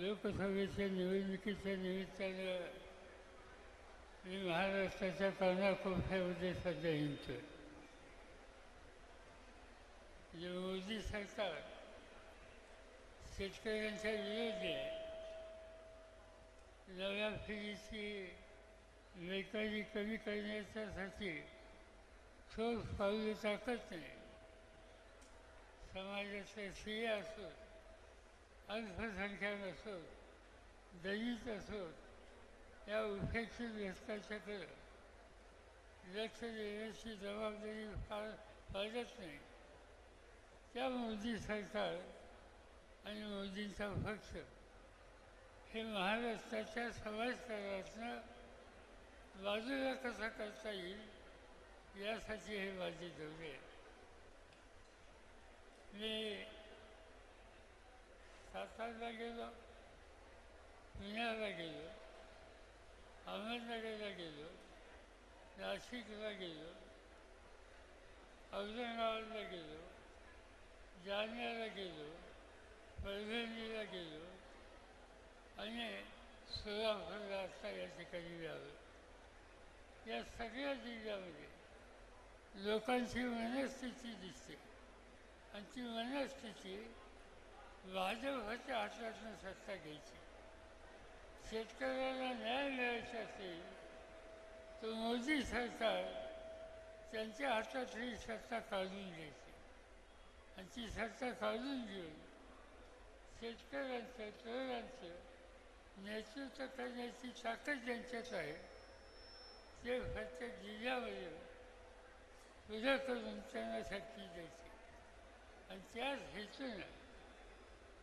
लोकसभेच्या निवडणुकीच्या निमित्तानं मी महाराष्ट्राच्या कानाकोपऱ्यामध्ये सध्या हिंडतोय जे मोदी सरकार शेतकऱ्यांच्या विरोधी नव्या पिढीची बेकारी कमी करण्याच्यासाठी ठोस पावले टाकत नाही. समाजाचे स्त्रिया असो अल्पसंख्याक असोत दलित असोत या उपेक्षित घटकाच्याकडं लक्ष देण्याची जबाबदारी फार पाळत नाही. त्या मोदी सरकार आणि मोदींचा पक्ष हे महाराष्ट्राच्या समाजकारणातनं बाजूला कसा करता येईल यासाठी हे माझे दौरे आहे. मी सातारला गेलो पुण्याला गेलो अहमदनगरला गेलो नाशिकला गेलो औरंगाबादला गेलो जालन्याला गेलो परभणीला गेलो आणि सोलापूरला असता या ठिकाणी मिळालं. या सगळ्या जिल्ह्यामध्ये लोकांची मनस्थिती दिसते आणि ती मनस्थिती भाजपच्या हातातून सत्ता घ्यायची. शेतकऱ्याला न्याय मिळायचा असेल तर मोदी सरकार त्यांच्या हातातली सत्ता काढून द्यायची आणि ती सत्ता काढून घेऊन शेतकऱ्यांचं तरुणांचं नेतृत्व करण्याची ताकद ज्यांच्यात आहे ते फक्त जिल्ह्यामध्ये पुढं करून त्यांना शक्ती द्यायची. आणि त्याच हेतूनं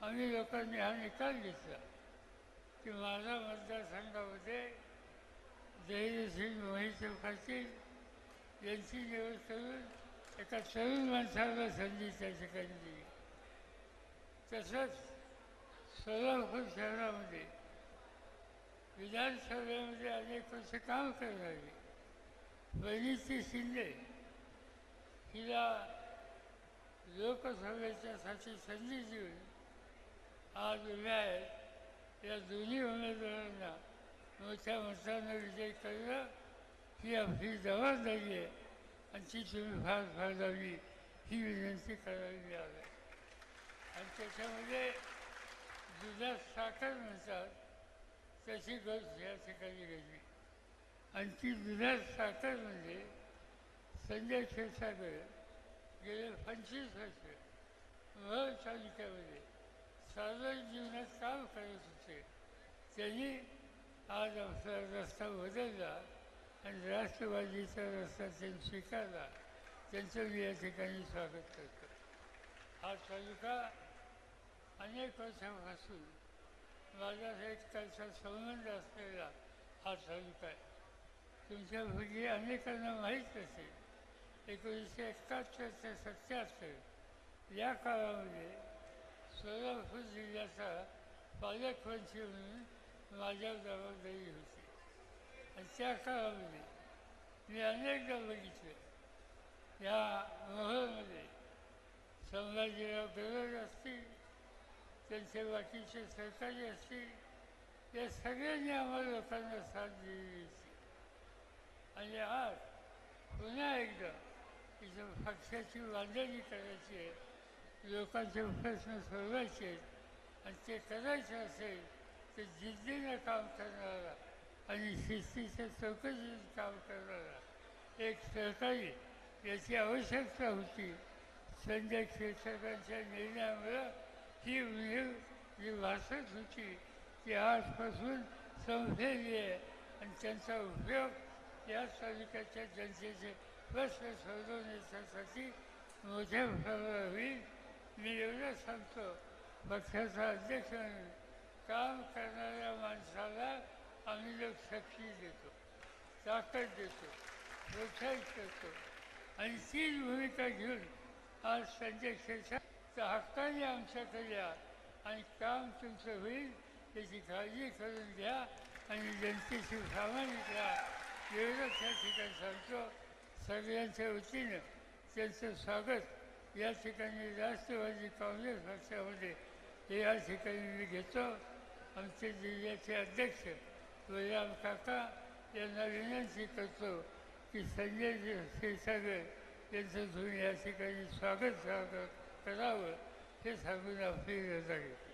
आम्ही लोकांनी हा निकाल घेतला की माझा मतदारसंघामध्ये सिंग मोहित पाटील यांची निवड करून एका तरुण माणसाला संधी त्या ठिकाणी दिली. तसंच सोलापूर शहरामध्ये विधानसभेमध्ये अनेक वर्ष काम करणारी वनिती शिंदे हिला लोकसभेच्यासाठी संधी देऊन आज उभ्या आहेत या दोन्ही उमेदवारांना मोठ्या मतानं विजय करणं ही आपली जबाबदारी आहे आणि ती तुम्ही फार फारदावी ही विनंती करावी मिळाली आणि त्याच्यामध्ये दुधात साखर म्हणतात तशी गज या ठिकाणी घडली आणि ती दुधात साखर म्हणजे संजय क्षीरसागर गेले पंचवीस वर्ष महल तालुक्यामध्ये सार्वजनिक जीवनात काम करत होते. त्यांनी आज आपला रस्ता बदलला आणि राष्ट्रवादीचा रस्ता त्यांनी स्वीकारला. त्यांचं मी या ठिकाणी स्वागत करतो. हा तालुका अनेक वर्षापासून माझा त्याचा संबंध असलेला हा तालुका आहे. तुमच्यापैकी अनेकांना माहीत असेल एकोणीसशे एकाहत्तर ते सत्याहत्तर या काळामध्ये सोलापूर जिल्ह्याचा पालकमंत्री म्हणून माझ्यावर जबाबदारी होती आणि त्या काळामध्ये मी अनेकदा बघितलं या मोहळमध्ये संभाजीराव बेरोज असतील त्यांचे बाकीचे सहकारी असतील या सगळ्यांनी आम्हाला लोकांना साथ दिलेली आणि आज पुन्हा एकदा इथं पक्षाची बांधणी करायची आहे लोकांचे प्रश्न सोडवायचे आहेत आणि ते करायचं असेल तर जिद्दीनं काम करणारा आणि शिस्तीच्या चौकशीत काम करणारा एक सहकारी याची आवश्यकता होती. संजय क्षीरसागरांच्या निर्णयामुळं ही उणीव जी भासत होती ती आजपासून संपलेली आहे आणि त्यांचा उपयोग या तालुक्याच्या जनतेचे प्रश्न सोडवण्याच्यासाठी मोठ्या प्रमाणात होईल. मी एवढं सांगतो पक्षाचा अध्यक्ष म्हणून काम करणाऱ्या माणसाला आम्ही लोक शक्ती देतो ताकद देतो प्रोत्साहित करतो आणि तीच भूमिका घेऊन आज संजय क्षेत्रात हक्काने आमच्याकडे या आणि काम तुमचं होईल त्याची काळजी करून घ्या आणि जनतेशी सामाजिक राहा एवढं या ठिकाणी सांगतो. सगळ्यांच्या वतीनं त्यांचं स्वागत. या ठिकाणी राष्ट्रवादी काँग्रेस पक्षामध्ये हे या ठिकाणी मी घेतो. आमचे जिल्ह्याचे अध्यक्ष बलराम काका यांना विनंती करतो की संजय क्षीरसागर यांचं तुम्ही या ठिकाणी स्वागत स्वागत करावं हे सांगून आपली रजा घेतो